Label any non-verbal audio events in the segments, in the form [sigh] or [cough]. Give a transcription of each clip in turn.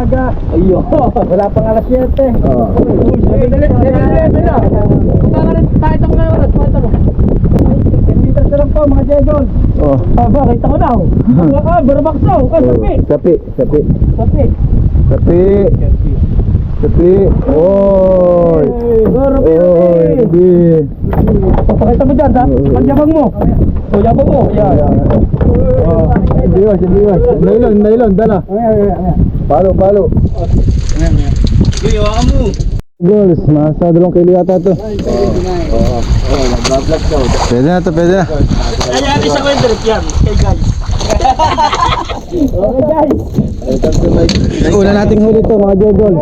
umaga. Ayun. [laughs] Wala pang alas 7. Oo. Dali, dali, dali, dali. Kakaroon tayo itong ngayon oras. Kuha ito mo. 10 meters na lang po mga Jegol. Oh. Ah, ba, kita ko daw. [laughs] Ah, barabaksaw. Ah, sabi. Sapi, sapi. Sabi. Sapi. Sapi. Oy. Barabi, Oy, barabi. sapi. Papakita mo dyan, ha? Pagyabang mo. O, yabang mo. Yan, yan. Oh. Diwas, diwas. Nailon, nailon, dala. Palo, palo. Kuya, hawakan mo. Goals, nasa dalawang kilo yata to. Oo. Oo, nag-vlog daw. Pwede na to, pwede na. Ayan, isa ko yung direct yan. Kay guys. Okay, guys. Una nating huli to, mga Jegol.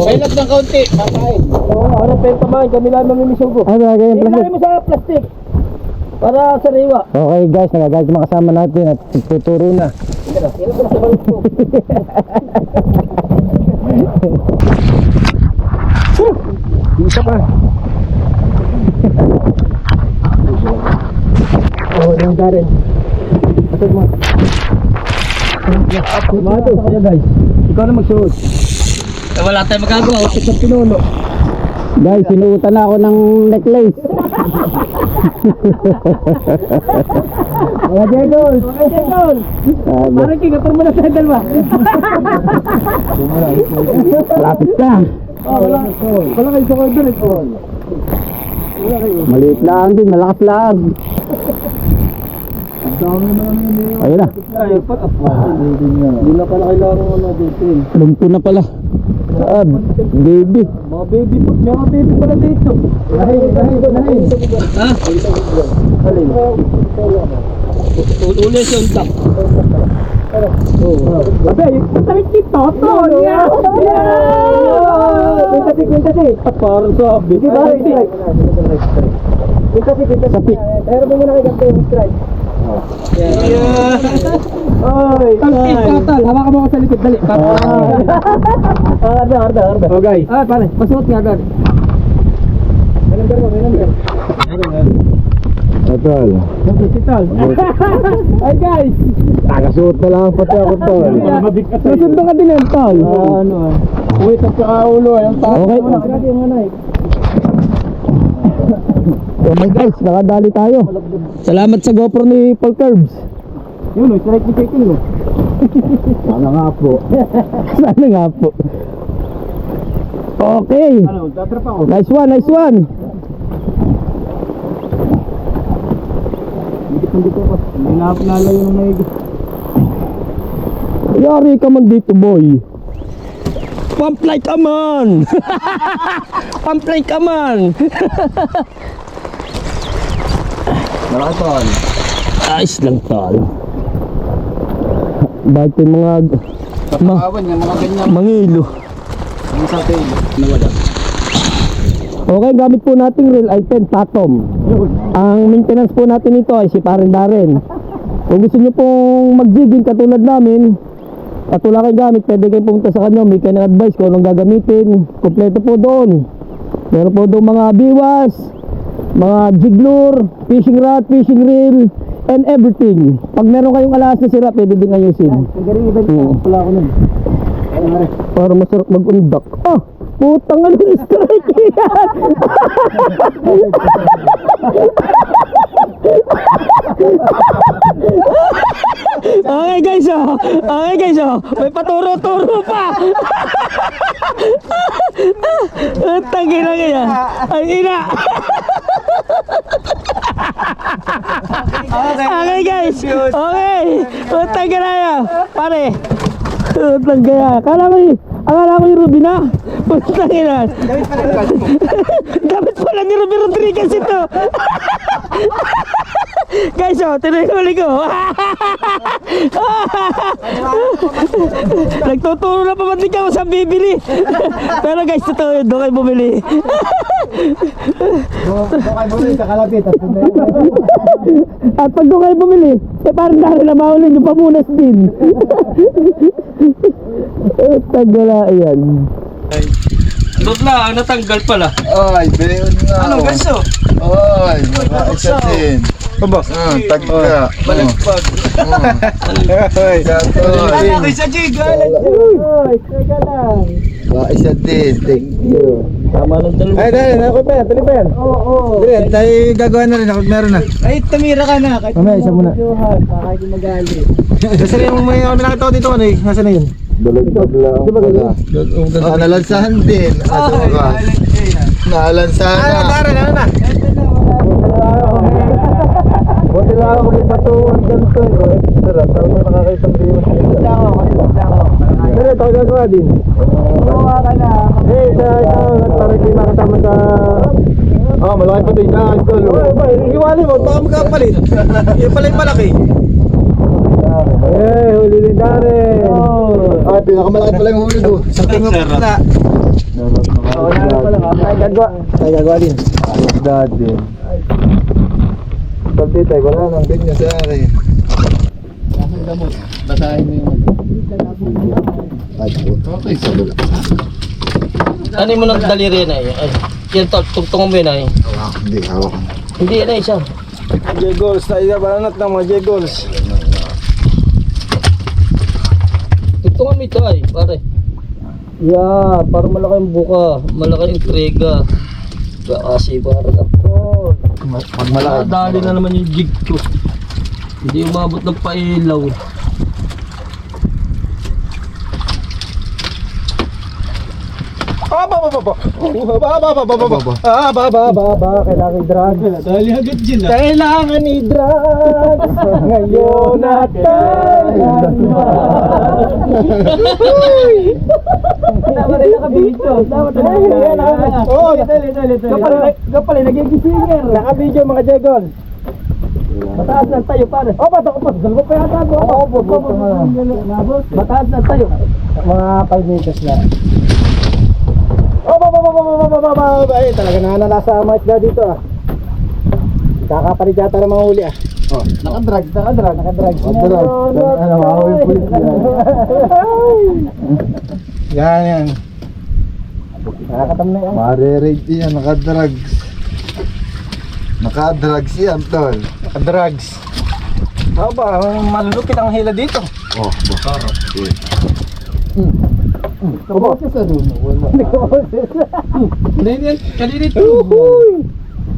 Pilot ng kaunti. Kakain. Oo, ano penta man. Kami lang mamimisugo. Ano ba yung Ilagay plastic? mo sa plastic. Para sariwa. Okay guys, nagagayos mga kasama natin at tuturo na. Mo. Isa pa. Oo, yung Darren. Asad mo. Mato, guys. Ikaw na magsuot. Eh, wala tayong magagawa. Utot sa pinuno. Guys, sinuutan na ako ng necklace. [laughs] Mga Jegol. Mga. Sabi, Parang kingator mo na sa dalawa. lapit. Oh, wala. Kayo sa corner. Oh. Maliit lang din, malakas lang. Ayun na. Hindi na pala kailangan ano dito. Lumpo na pala. Saab, baby. Mga baby po, mga baby pala dito. Nahin, nahin, nahin. Ha? Alin? Ulit yung tap. Abe, yung tarik ni Toto. Yeah! Quintasi, quintasi. Parang sabi. Di ba? Quintasi. Sapi. Pero mo muna kay Gante yung strike. Yeah. Oy, ay. Total, hawakan mo ako sa likod, dali. Ah, arda, arda, arda. Oh guys. Ah, pare, pasuot nga agad. May number mo, may number. Atol. Hospital. [laughs] Ay guys! Nakasuot na lang pati ako tol. Nasundo ka din yan tol. Ah, ano ah. Uy, sa ulo, yung taas. Okay. Wala, agad yung ano eh. Okay guys, nakadali tayo. Salamat sa GoPro ni Paul Curbs. Yun, oh, strike ni Peking mo. Sana nga po. [laughs] Sana nga po. Okay. Ano, tatrap ako. Nice one, nice one. Dito ko. Hindi na nalayo ng naigit. Yari ka man dito boy. Pump like a man. [laughs] Pump like a man. [laughs] Malaki tol. Ayos lang tol. Bakit yung mga ma Awan yung mga ganyan. mangilo? Yung sa tail. Nawala. Okay, gamit po natin real item, Tatom. Ang maintenance po natin ito ay si Parin Darren. Kung gusto nyo pong mag-jigging katulad namin, at wala kayo gamit, pwede kayo pumunta sa kanya, may kanyang advice kung anong gagamitin. Kompleto po doon. Meron po doon mga biwas, mga jig lure, fishing rod, fishing reel, and everything. Pag meron kayong alas na sira, pwede din ayusin. Galing event. Oo. Wala ako nun. Ay. Para masarap mag-undak. Ah! Putang ano strike yan! okay guys oh! Okay guys oh! May paturo-turo pa! Utang ina kaya! Ang ina! Okay guys! Okay! Utang ina yan! Pare! Utang kaya! Kala ko y- Akala ko yung Ruby na! Utang ina! [laughs] Dapat pala ni Ruby Rodriguez ito! Guys, oh, tinahuli ko. [laughs] Nagtuturo na pamatik ako sa bibili. [laughs] Pero guys, totoo yun, doon kayo bumili. Bukay mo rin sa kalapit. At pag doon kayo bumili, eh parang dahil na mahuli nyo pamunas din. Tagala yan. Dutla, natanggal pala. Ay, beon nga. Anong ganso? Ay, mga isatin. Aba. Ah, tagka. Balagpag. Hoy, Anak, isa jig. Oy, teka lang. Ba, isa din. Thank you. Tama ng dalawa. Ay, dali, ako pa yan, tuloy pa yan. Oo, oo. Dali, tayo gagawa na rin ako, meron na. Ay, tumira ka na. Mamaya, isa muna. Baka hindi magalit. Nasaan yung may may nakita ko dito, ano eh? Nasaan na yun? Dalagdag lang. Ba ganun? Ah, nalansahan din. Asa ka? Nalansahan na. Ano, tara, ano na? Buti lang ako may patuwan ganito eh. Extra, tawag na nakakaisang biwas. Pero ito, gagawa din. Kuha ka na. Eh, sa ito, para hindi makasama sa... Oh, malaki pa din na. Ito, iwalay mo, baka magkapalit. Yung pala yung malaki. Eh, huli pinakamalaki pala yung huli ko. Sa tingin ko na. Pala. Ay, gagawa. Ay, gagawa din. Ayos din. Pagdi tayo, wala nang ganyan sa akin. Basahin mo yung... Ay, okay, sa bula. Ano mo ng daliri na eh? Ay, yan to, tugtungan mo yun ay. Hindi, hawak. Hindi na isa. Jegos, tayo na bananat ng mga Jegos. Tugtungan mo ito ay, pare. Yeah, para malaki yung buka, malaki yung intriga. Kasi para na to. Pag malaki. Dali na naman yung jig ko. Hindi umabot ng pailaw. Aba, aba, aba. Aba, aba, aba, aba, aba. Aba, aba, aba, aba. Kailangan i-drag. Dali agad dyan ah. Kailangan i-drag. Ngayon na tayo. Tama rin nakabidyo. Tama rin. Oo, oh, oh, dali, dali, dali. Kapalay, eh, nagiging singer. Nakabidyo mga Jegon. Mataas na tayo pare. Oh, bato ko pa. Dalgo pa yata ko. Oo, bobo. Mataas na tayo. Mga 5 meters na. Ay, talaga na nasa mga isda dito ah. Kakapalit yata ng mga huli ah. Oh, nakadrag, nakadrag, nakadrag. Nakadrag. Ano, mahawin po Yan, yan. Nakakatam na yan. Ah. Marirate yan, nakadrugs. Nakadrugs yan, tol. Nakadrugs. Aba, malulupit ang hila dito. Oh, bakar. Okay. Kaboses na doon. Kaboses. Kalinit, kalinit. Uhuy!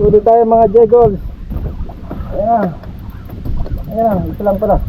Tulo tayo mga jegols. Ayan na. Ayan ito lang pala.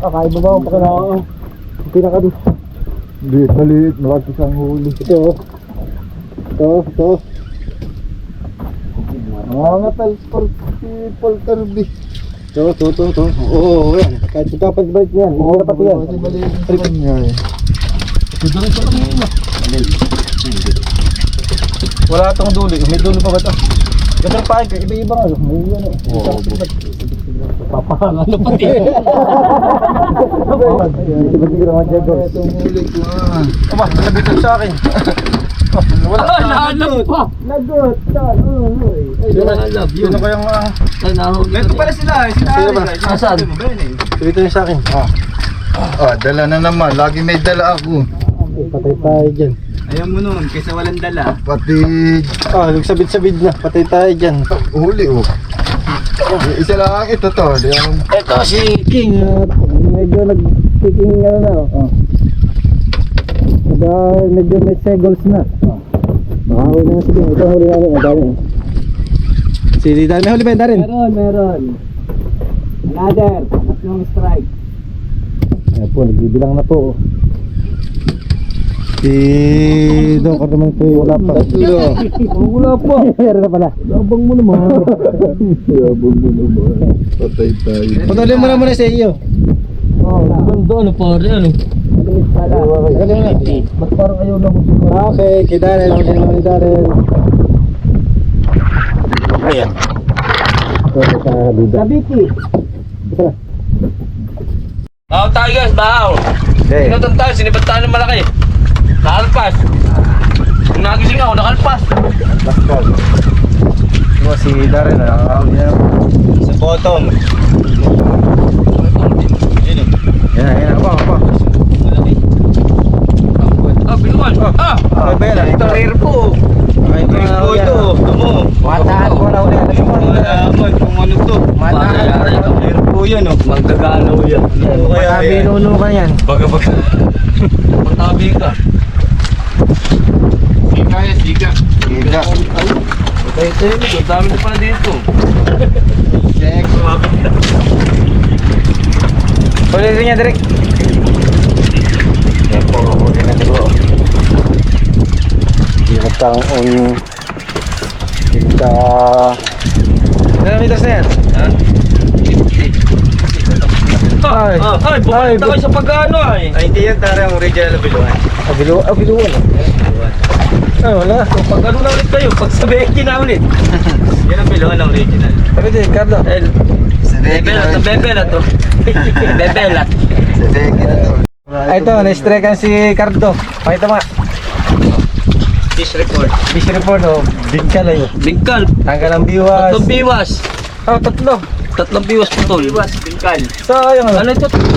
Ah, kaya ba ba ang? Pinaka doon. Hindi, kalinit. Malaki siyang huli. Ito. Ito, ito. Mga talpor, polterbeast. Ito, ito, ito, ito. Oo, yan. Kahit ikapat ba yan? Oo, dapat yan. Pati yan. Dudulog pa kami yun. Alin. Wala itong duli. May dulo pa ba ito? Kasi pahay ka, iba-iba nga. Oo. Papahangalo pa din. Ito ba siguro mga jago? Itong ulit ko ah. Sa akin. Wala ah, nahanap pa. Nagot. Nahanap. Eh, Sino ko yung... Nandito pala sila. Sila Ari. Nasaan? Dito yung sa akin. Ah. Ah, dala na naman. Lagi may dala ako. Patay tayo dyan. Ayaw mo nun, kaysa walang dala. Pati Ah, nagsabid-sabid na. Patay tayo dyan. huli oh. Isa lang ito to. Yung Ito si King. uh, medyo nag-kicking ano na. Oh. Diba, medyo may seagulls na. Makahuli na sige. Ito huli namin. Ang dami. Si Dita, may huli ba yun rin? Meron, meron. Another. Tatlong strike. Ayan po, nagbibilang na po. Si Dokor naman ito wala pa. tatlo. Wala pa. [laughs] Meron na pala. Labang mo naman. [laughs] Yabog mo naman. Patay tayo. Patuloy mo na muna sa iyo. Oh, ganda ano pare ano. Galing na. Ba't parang ayaw na Ah, Okay, kay Darren. Din naman ni Darren. Ayan. Ito sa Bida. Sa Biki. Bahaw tayo guys, bahaw. Okay. Pinutan tayo, sinibat tayo ng malaki. Nakalpas. Kung nagising ako, nakalpas. Last call. Ito si Darren na nakakawin niya. Sa bottom. Yan, yan. Apa, apa. Ah, binuan. Ah! Ay ba yan? Ito rare po. Ay, Rare po ito. Ito mo. Mataan ko na ulit. Wala mo kung ano to. Pare, yan. Ano kaya Sabi, yan? nuno ka yan. Baga baga. Pagtabi ka. Sika yan, sika. Sika. Tayo tayo, ang dami na pala dito. Check. Ulitin niya direct. Yan po, huli na siguro. Binatang on... Binta... Ilang meters na yan? Ha? Ay. Ah, ay, bumalik na kayo sa pagkano ay. Ay, hindi yan tara ang original na biluan. Abilo, abiluan. Ay, wala. So, pag ano na ulit kayo, pag sa Becky na ulit. [laughs] yan ang biluan na original. Sabi din, Carlo. El, bebelat na bebelat to. bebelat. [laughs] Ay, ito, na-strike si Cardo. Pakita mo. Fish record. Fish report, oh. Bingkal ay. Bingkal. Tanggal ang biwas. Tatlong biwas. Oh, tatlo. Tatlong biwas putol. Biwas, bingkal. Sayang ano. Ano ito?